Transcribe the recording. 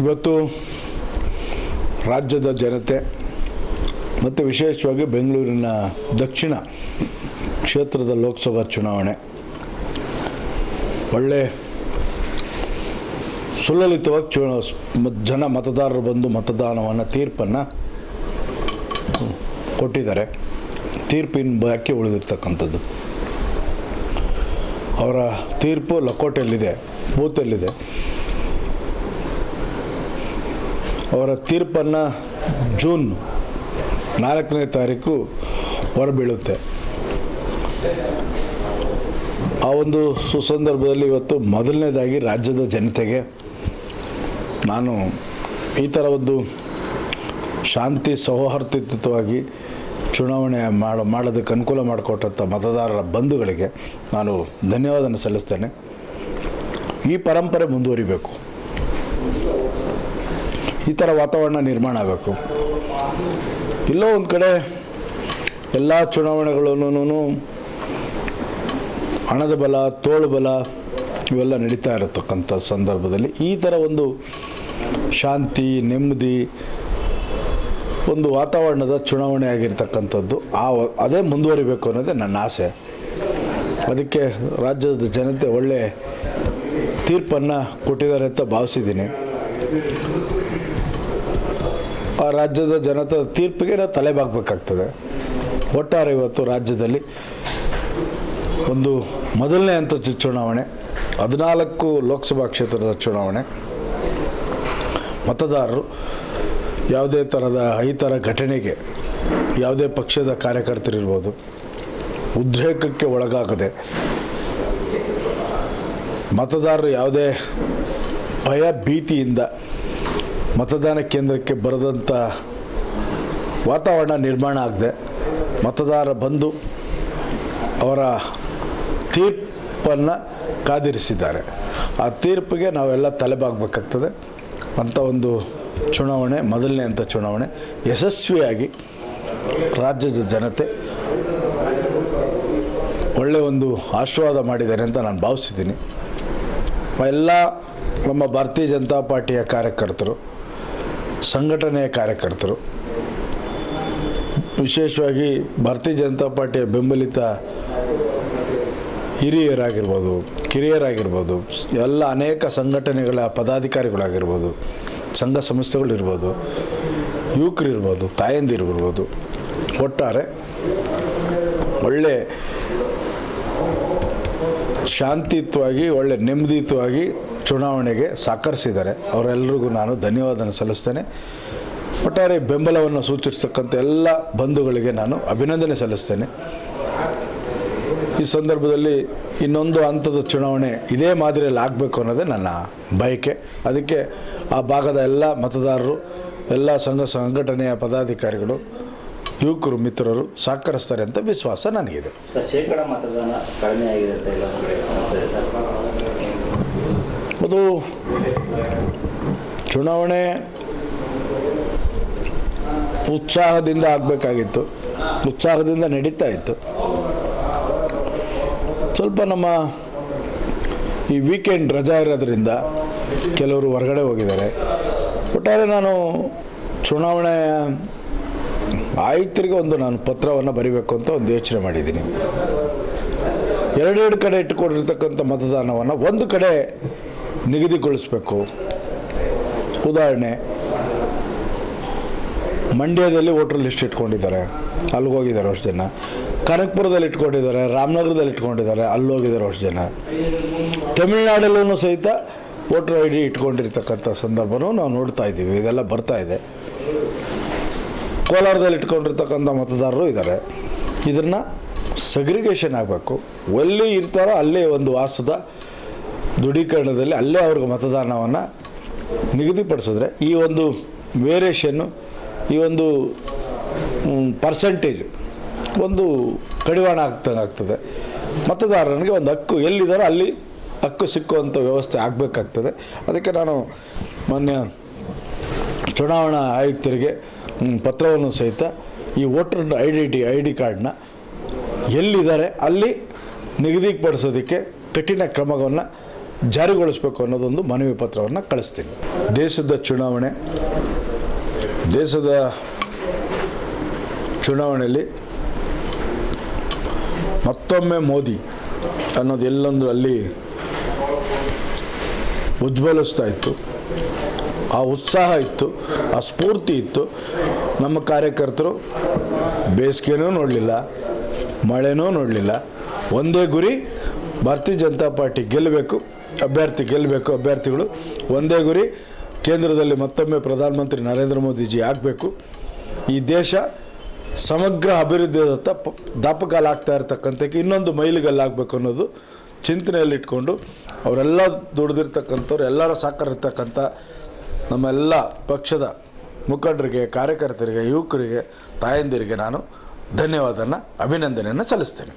ಇವತ್ತು ರಾಜ್ಯದ ಜನತೆ ಮತ್ತು ವಿಶೇಷವಾಗಿ ಬೆಂಗಳೂರಿನ ದಕ್ಷಿಣ ಕ್ಷೇತ್ರದ ಲೋಕಸಭಾ ಚುನಾವಣೆ. ಒಳ್ಳೆ ಸುಲಲಿತವಾಗಿ ಚು ಮ- ಜನ ಮತದಾರರು ಬಂದು ಮತದಾನವನ್ನು ತೀರ್ಪನ್ನು ಕೊಟ್ಟಿದ್ದಾರೆ. ತೀರ್ಪಿನ ಬಾಕಿ ಉಳಿದಿರ್ತಕ್ಕಂಥದ್ದು. ಅವರ ತೀರ್ಪು ಲಕೋಟೆಯಲ್ಲಿದೆ, ಬೂತಲ್ಲಿದೆ. ಅವರ ತೀರ್ಪನ್ನು ಜೂನ್ ನಾಲ್ಕನೇ ತಾರೀಕು ಹೊರಬೀಳುತ್ತೆ. ಆ ಒಂದು ಸುಸಂದರ್ಭದಲ್ಲಿ ಇವತ್ತು ಮೊದಲನೇದಾಗಿ ರಾಜ್ಯದ ಜನತೆಗೆ ನಾನು ಈ ಥರ ಒಂದು ಶಾಂತಿ ಸೌಹಾರ್ದಯುತವಾಗಿ ಚುನಾವಣೆ ಮಾಡ, ಮಾಡೋದಕ್ಕೆ ಅನುಕೂಲ ಮಾಡಿಕೊಟ್ಟಂಥ ಮತದಾರರ ಬಂಧುಗಳಿಗೆ ನಾನು ಧನ್ಯವಾದನ ಸಲ್ಲಿಸ್ತೇನೆ. ಈ ಪರಂಪರೆ ಮುಂದುವರಿಬೇಕು. ಈ ಥರ ವಾತಾವರಣ ನಿರ್ಮಾಣ ಆಗಬೇಕು. ಇಲ್ಲೋ ಒಂದು ಕಡೆ ಎಲ್ಲ ಚುನಾವಣೆಗಳೂ ಹಣದ ಬಲ, ತೋಳು ಬಲ ಇವೆಲ್ಲ ನಡೀತಾ ಇರತಕ್ಕಂಥ ಸಂದರ್ಭದಲ್ಲಿ ಈ ಥರ ಒಂದು ಶಾಂತಿ, ನೆಮ್ಮದಿ ಒಂದು ವಾತಾವರಣದ ಚುನಾವಣೆ ಆಗಿರ್ತಕ್ಕಂಥದ್ದು. ಆ ಅದೇ ಮುಂದುವರಿಬೇಕು ಅನ್ನೋದೇ ನನ್ನ ಆಸೆ. ಅದಕ್ಕೆ ರಾಜ್ಯದ ಜನತೆ ಒಳ್ಳೆ ತೀರ್ಪನ್ನು ಕೊಟ್ಟಿದ್ದಾರೆ ಅಂತ ಭಾವಿಸಿದ್ದೀನಿ. ಆ ರಾಜ್ಯದ ಜನತೆ ತೀರ್ಪಿಗೆ ನಾವು ತಲೆಬಾಗಬೇಕಾಗ್ತದೆ. ಒಟ್ಟಾರೆ ಇವತ್ತು ರಾಜ್ಯದಲ್ಲಿ ಒಂದು ಮೊದಲನೇ ಹಂತದ ಚುನಾವಣೆ, ಹದಿನಾಲ್ಕು ಲೋಕಸಭಾ ಕ್ಷೇತ್ರದ ಚುನಾವಣೆ, ಮತದಾರರು ಯಾವುದೇ ಥರದ ಥರ ಘಟನೆಗೆ ಯಾವುದೇ ಪಕ್ಷದ ಕಾರ್ಯಕರ್ತರಿರ್ಬೋದು ಉದ್ರೇಕಕ್ಕೆ ಒಳಗಾಗದೆ ಮತದಾರರು ಯಾವುದೇ ಭಯ ಭೀತಿಯಿಂದ ಮತದಾನ ಕೇಂದ್ರಕ್ಕೆ ಬರೆದಂಥ ವಾತಾವರಣ ನಿರ್ಮಾಣ ಆಗದೆ ಮತದಾರ ಬಂದು ಅವರ ತೀರ್ಪನ್ನು ಕಾದಿರಿಸಿದ್ದಾರೆ. ಆ ತೀರ್ಪಿಗೆ ನಾವೆಲ್ಲ ತಲೆಬಾಗಬೇಕಾಗ್ತದೆ. ಅಂಥ ಒಂದು ಚುನಾವಣೆ, ಮೊದಲನೇ ಅಂಥ ಚುನಾವಣೆ, ಯಶಸ್ವಿಯಾಗಿ ರಾಜ್ಯದ ಜನತೆ ಒಳ್ಳೆಯ ಒಂದು ಆಶೀರ್ವಾದ ಮಾಡಿದ್ದಾರೆ ಅಂತ ನಾನು ಭಾವಿಸಿದ್ದೀನಿ. ಎಲ್ಲ ನಮ್ಮ ಭಾರತೀಯ ಜನತಾ ಪಾರ್ಟಿಯ ಕಾರ್ಯಕರ್ತರು ಸಂಘಟನೆಯ ಕಾರ್ಯಕರ್ತರು. ವಿಶೇಷವಾಗಿ ಭಾರತೀಯ ಜನತಾ ಪಾರ್ಟಿಯ ಬೆಂಬಲಿತ ಹಿರಿಯರಾಗಿರ್ಬೋದು, ಕಿರಿಯರಾಗಿರ್ಬೋದು, ಎಲ್ಲ ಅನೇಕ ಸಂಘಟನೆಗಳ ಪದಾಧಿಕಾರಿಗಳಾಗಿರ್ಬೋದು, ಸಂಘ ಸಂಸ್ಥೆಗಳಿರ್ಬೋದು, ಯುವಕರಿರ್ಬೋದು, ತಾಯಂದಿರಿರ್ಬೋದು, ಒಟ್ಟಾರೆ ಒಳ್ಳೆ ಶಾಂತಿಯುತವಾಗಿ, ಒಳ್ಳೆ ನೆಮ್ಮದಿಯುತವಾಗಿ ಚುನಾವಣೆಗೆ ಸಹಕರಿಸಿದ್ದಾರೆ. ಅವರೆಲ್ಲರಿಗೂ ನಾನು ಧನ್ಯವಾದ ಸಲ್ಲಿಸ್ತೇನೆ. ಒಟ್ಟಾರೆ ಬೆಂಬಲವನ್ನು ಸೂಚಿಸ್ತಕ್ಕಂಥ ಎಲ್ಲ ಬಂಧುಗಳಿಗೆ ನಾನು ಅಭಿನಂದನೆ ಸಲ್ಲಿಸ್ತೇನೆ. ಈ ಸಂದರ್ಭದಲ್ಲಿ ಇನ್ನೊಂದು ಹಂತದ ಚುನಾವಣೆ ಇದೇ ಮಾದರಿಯಲ್ಲಿ ಆಗಬೇಕು ಅನ್ನೋದೇ ನನ್ನ ಬಯಕೆ. ಅದಕ್ಕೆ ಆ ಭಾಗದ ಎಲ್ಲ ಮತದಾರರು, ಎಲ್ಲ ಸಂಘ ಸಂಘಟನೆಯ ಪದಾಧಿಕಾರಿಗಳು ಯುವಕರು ಮಿತ್ರರು ಸಹಕರಿಸ್ತಾರೆ ಅಂತ ವಿಶ್ವಾಸ ನನಗಿದೆ. ಅದು ಚುನಾವಣೆ ಉತ್ಸಾಹದಿಂದ ಆಗಬೇಕಾಗಿತ್ತು. ಉತ್ಸಾಹದಿಂದ ನಡೀತಾ ಇತ್ತು. ಸ್ವಲ್ಪ ನಮ್ಮ ಈ ವೀಕೆಂಡ್ ರಜಾ ಇರೋದ್ರಿಂದ ಕೆಲವರು ಹೊರಗಡೆ ಹೋಗಿದ್ದಾರೆ. ಒಟ್ಟಾರೆ ನಾನು ಚುನಾವಣೆ ಆಯುಕ್ತರಿಗೆ ಒಂದು ನಾನು ಪತ್ರವನ್ನು ಬರಿಬೇಕು ಅಂತ ಒಂದು ಯೋಚನೆ ಮಾಡಿದ್ದೀನಿ. ಎರಡೆರಡು ಕಡೆ ಇಟ್ಟುಕೊಂಡಿರ್ತಕ್ಕಂಥ ಮತದಾನವನ್ನು ಒಂದು ಕಡೆ ನಿಗದಿಗೊಳಿಸಬೇಕು. ಉದಾಹರಣೆ, ಮಂಡ್ಯದಲ್ಲಿ ವೋಟರ್ ಲಿಸ್ಟ್ ಇಟ್ಕೊಂಡಿದ್ದಾರೆ. ಅಲ್ಲಿಗೆ ಹೋಗಿದ್ದಾರೆ ಅಷ್ಟು ಜನ. ಕನಕಪುರದಲ್ಲಿ ಇಟ್ಕೊಂಡಿದ್ದಾರೆ, ರಾಮನಗರದಲ್ಲಿ ಇಟ್ಕೊಂಡಿದ್ದಾರೆ, ಅಲ್ಲಿ ಹೋಗಿದ್ದಾರೆ ಅಷ್ಟು ಜನ. ತಮಿಳ್ನಾಡಲ್ಲೂ ಸಹಿತ ವೋಟರ್ ಐ ಡಿ ಇಟ್ಕೊಂಡಿರ್ತಕ್ಕಂಥ ಸಂದರ್ಭನೂ ನಾವು ನೋಡ್ತಾ ಇದ್ದೀವಿ. ಇದೆಲ್ಲ ಬರ್ತಾ ಇದೆ. ಕೋಲಾರದಲ್ಲಿ ಇಟ್ಕೊಂಡಿರ್ತಕ್ಕಂಥ ಮತದಾರರು ಇದ್ದಾರೆ. ಇದನ್ನು ಸಗ್ರಿಗೇಷನ್ ಆಗಬೇಕು. ಎಲ್ಲಿ ಇರ್ತಾರೋ ಅಲ್ಲೇ ಒಂದು ವಾಸದ ದೃಢೀಕರಣದಲ್ಲಿ ಅಲ್ಲೇ ಅವ್ರಿಗೆ ಮತದಾನವನ್ನು ನಿಗದಿಪಡಿಸಿದ್ರೆ ಈ ಒಂದು ವೇರಿಯೇಷನ್ನು ಈ ಒಂದು ಪರ್ಸೆಂಟೇಜ್ ಒಂದು ಕಡಿವಾಣ ಆಗ್ತಂಗೆ ಆಗ್ತದೆ. ಮತದಾರನಿಗೆ ಒಂದು ಹಕ್ಕು ಎಲ್ಲಿದ್ದಾರೋ ಅಲ್ಲಿ ಹಕ್ಕು ಸಿಕ್ಕುವಂಥ ವ್ಯವಸ್ಥೆ ಆಗಬೇಕಾಗ್ತದೆ. ಅದಕ್ಕೆ ನಾನು ಮೊನ್ನೆ ಚುನಾವಣಾ ಆಯುಕ್ತರಿಗೆ ಪತ್ರವನ್ನು ಸಹಿತ ಈ voter I D T I D ಕಾರ್ಡ್ನ ಎಲ್ಲಿದ್ದಾರೆ, ಅಲ್ಲಿ ನಿಗದಿಪಡಿಸೋದಕ್ಕೆ ಕಠಿಣ ಕ್ರಮವನ್ನು ಜಾರಿಗೊಳಿಸಬೇಕು ಅನ್ನೋದೊಂದು ಮನವಿ ಪತ್ರವನ್ನು ಕಳಿಸ್ತೀನಿ. ದೇಶದ ಚುನಾವಣೆ, ದೇಶದ ಚುನಾವಣೆಯಲ್ಲಿ ಮತ್ತೊಮ್ಮೆ ಮೋದಿ ಅನ್ನೋದು ಎಲ್ಲೊಂದು ಅಲ್ಲಿ ಉಜ್ವಲಿಸ್ತಾ ಇತ್ತು. ಆ ಉತ್ಸಾಹ ಇತ್ತು, ಆ ಸ್ಫೂರ್ತಿ ಇತ್ತು. ನಮ್ಮ ಕಾರ್ಯಕರ್ತರು ಬೇಸಿಗೆನೂ ನೋಡಲಿಲ್ಲ, ಮಳೆನೂ ನೋಡಲಿಲ್ಲ. ಒಂದೇ ಗುರಿ ಭಾರತೀಯ ಜನತಾ ಪಾರ್ಟಿ ಗೆಲ್ಲಬೇಕು, ಅಭ್ಯರ್ಥಿ ಗೆಲ್ಲಬೇಕು, ಅಭ್ಯರ್ಥಿಗಳು ಒಂದೇ ಗುರಿ ಕೇಂದ್ರದಲ್ಲಿ ಮತ್ತೊಮ್ಮೆ ಪ್ರಧಾನಮಂತ್ರಿ ನರೇಂದ್ರ ಮೋದಿಜಿ ಆಗಬೇಕು. ಈ ದೇಶ ಸಮಗ್ರ ಅಭಿವೃದ್ಧಿಯತ್ತ ದಾಪಕಾಲಾಗ್ತಾ ಇರ್ತಕ್ಕಂಥಕ್ಕೆ ಇನ್ನೊಂದು ಮೈಲಿಗಲ್ಲಾಗಬೇಕು ಅನ್ನೋದು ಚಿಂತನೆಯಲ್ಲಿಟ್ಕೊಂಡು, ಅವರೆಲ್ಲ ದುಡಿದಿರ್ತಕ್ಕಂಥವ್ರು, ಎಲ್ಲರ ಸಾಕರಿರ್ತಕ್ಕಂಥ ನಮ್ಮೆಲ್ಲ ಪಕ್ಷದ ಮುಖಂಡರಿಗೆ ಕಾರ್ಯಕರ್ತರಿಗೆ ಯುವಕರಿಗೆ ತಾಯಂದಿರಿಗೆ ನಾನು ಧನ್ಯವಾದನ ಅಭಿನಂದನೆಯನ್ನು ಸಲ್ಲಿಸ್ತೇನೆ.